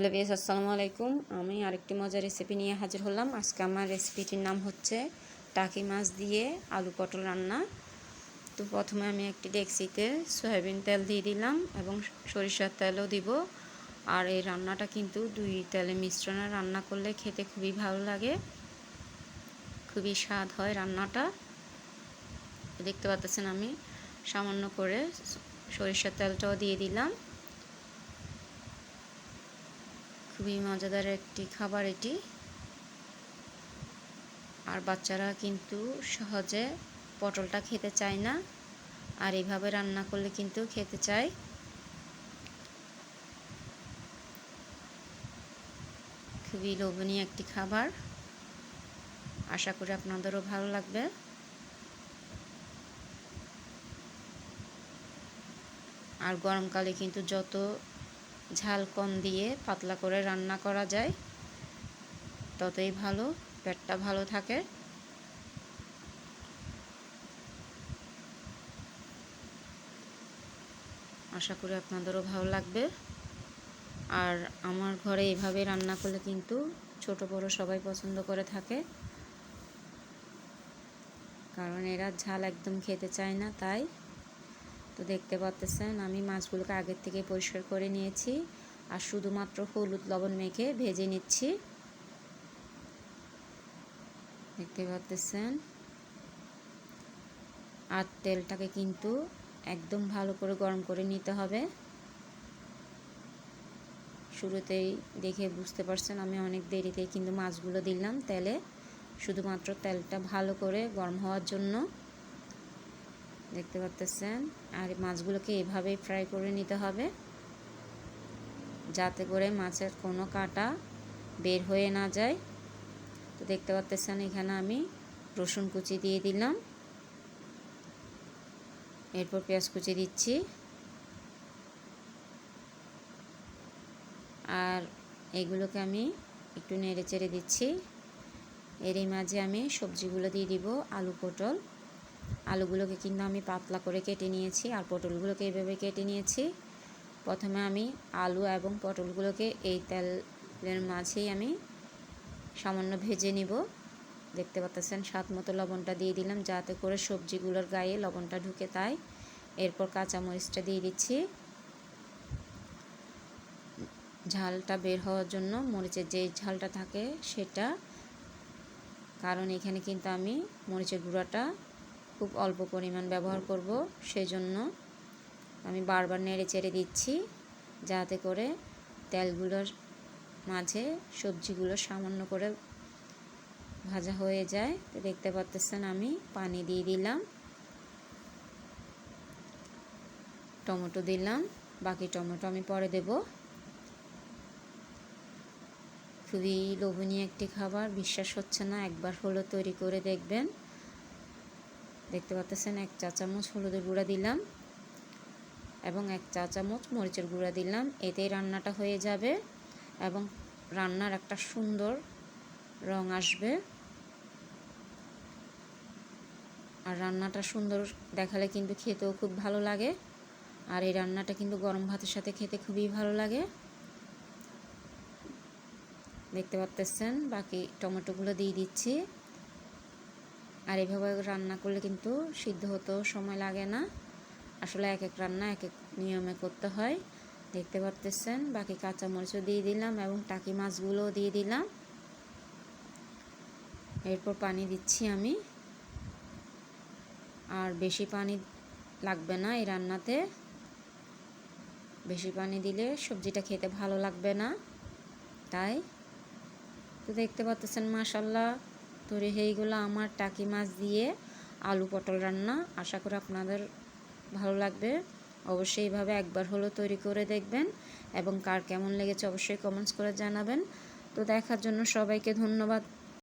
Hello বিয়াস আসসালামু আলাইকুম। আমি আরেকটি মজার রেসিপি নিয়ে হাজির হলাম। আজকে আমার রেসিপিটির নাম হচ্ছে টাকি মাছ দিয়ে আলু পটল রান্না। তো প্রথমে আমি একটি ডেক্সিতে সয়াবিন তেল দিয়ে দিলাম এবং সরিষার তেলও দিব। আর এই রান্নাটা কিন্তু দুই তেলে মিশ্রণে রান্না করলে খেতে খুবই ভালো লাগে। খুবই স্বাদ হয় রান্নাটা। দেখতে পাচ্ছেন আমি সামান্য করে সরিষার তেলটাও দিয়ে দিলাম। খুবই মজাদার একটি খাবার এটি। আর বাচ্চারা কিন্তু সহজে পটলটা খেতে চায় না, আর এইভাবে রান্না করলে কিন্তু খেতে চায়। খুবই লোভনীয় একটি খাবার। আশা করি আপনাদেরও ভালো লাগবে। আর গরমকালে কিন্তু যত ঝাল কম দিয়ে পাতলা করে রান্না করা যায়। ততই ভালো, পেটটা ভালো থাকে। আশা করি আপনাদেরও ভালো লাগবে। আর আমার ঘরে এভাবে রান্না করলে কিন্তু ছোট বড় সবাই পছন্দ করে থাকে। কারণ এরা ঝাল একদম খেতে চায় না, তাই তো দেখতে পাচ্ছেন আমি মাছগুলোকে আগের থেকে পরিষ্কার করে নিয়েছি। আর শুধুমাত্র হলুদ লবণ মেখে ভেজে নিচ্ছি। দেখতে পাচ্ছেন আর তেলটাকে কিন্তু একদম ভালো করে গরম করে নিতে হবে। শুরুতেই দেখে বুঝতে পারছেন, আমি অনেক দেরিতেই কিন্তু মাছগুলো দিলাম তেলে। শুধুমাত্র তেলটা ভালো করে গরম হওয়ার জন্য। দেখতে পাচ্তেছেন আর মাছগুলোকে এভাবেই ফ্রাই করে নিতে হবে। যাতে করে মাছের কোনো কাটা বের হয়ে না যায়। তো দেখতে পাচ্তেছেন এখানে আমি রসুন কুচি দিয়ে দিলাম। এরপর পেঁয়াজ কুচি দিচ্ছি। আর এগুলোকে আমি একটু নেড়ে চেড়ে দিচ্ছি। এরই মাঝে আমি সবজিগুলো দিয়ে দিব আলু পটল। আলুগুলোকে কিন্তু আমি পাতলা করে কেটে নিয়েছি আর পটলগুলোকে এইভাবে কেটে নিয়েছি। প্রথমে আমি আলু এবং পটলগুলোকে এই তেলের মাঝেই আমি সামান্য ভেজে নিব। দেখতে পাচ্ছেন স্বাদ মতো লবণটা দিয়ে দিলাম যাতে করে সবজিগুলোর গায়ে লবণটা ঢুকে তাই। এরপর কাঁচামরিচটা দিয়ে দিচ্ছি। ঝালটা বের হওয়ার জন্য মরিচের যে ঝালটা থাকে সেটা, কারণ এখানে কিন্তু আমি মরিচের গুঁড়াটা খুব অল্প পরিমাণ ব্যবহার করব, সেজন্য আমি বারবার নেড়ে চেড়ে দিচ্ছি যাতে করে তেলগুলোর মাঝে সবজিগুলো সামান্য করে ভাজা হয়ে যায়। তো দেখতে পাচ্ছেন আমি পানি দিয়ে দিলাম, টমেটো দিলাম, বাকি টমেটো আমি পরে দেব। খুবই লোভনীয় একটি খাবার, বিশ্বাস হচ্ছে না, একবার হলো তৈরি করে দেখবেন। দেখতে পাচ্ছেন, এক চা চামচ হলুদের গুঁড়া দিলাম এবং এক চা চামচ মরিচের গুঁড়া দিলাম। এতেই রান্নাটা হয়ে যাবে এবং রান্নার একটা সুন্দর রং আসবে। আর রান্নাটা সুন্দর দেখালে কিন্তু খেতেও খুব ভালো লাগে। আর এই রান্নাটা কিন্তু গরম ভাতের সাথে খেতে খুবই ভালো লাগে। দেখতে পাচ্তেছেন বাকি টমেটোগুলো দিয়ে দিচ্ছি। আর এভাবে রান্না করলে কিন্তু সিদ্ধ হতেও সময় লাগে না। আসলে এক এক রান্না, এক এক নিয়মে করতে হয়। দেখতে পারতেছেন, বাকি কাঁচামরিচও দিয়ে দিলাম এবং টাকি মাছগুলোও দিয়ে দিলাম। এরপর পানি দিচ্ছি আমি। আর বেশি পানি লাগবে না এই রান্নাতে। বেশি পানি দিলে সবজিটা খেতে ভালো লাগবে না। তাই, তো দেখতে পাচ্ছেন মাসাল্লাহ তৈরি হয়ে গেলো আমার টাকি মাছ দিয়ে আলু পটল রান্না আশা করি আপনাদের ভালো লাগবে। অবশ্যই এইভাবে একবার হলো তৈরি করে দেখবেন এবং কার কেমন লেগেছে অবশ্যই কমেন্টস করে জানাবেন। তো দেখার জন্য সবাইকে ধন্যবাদ।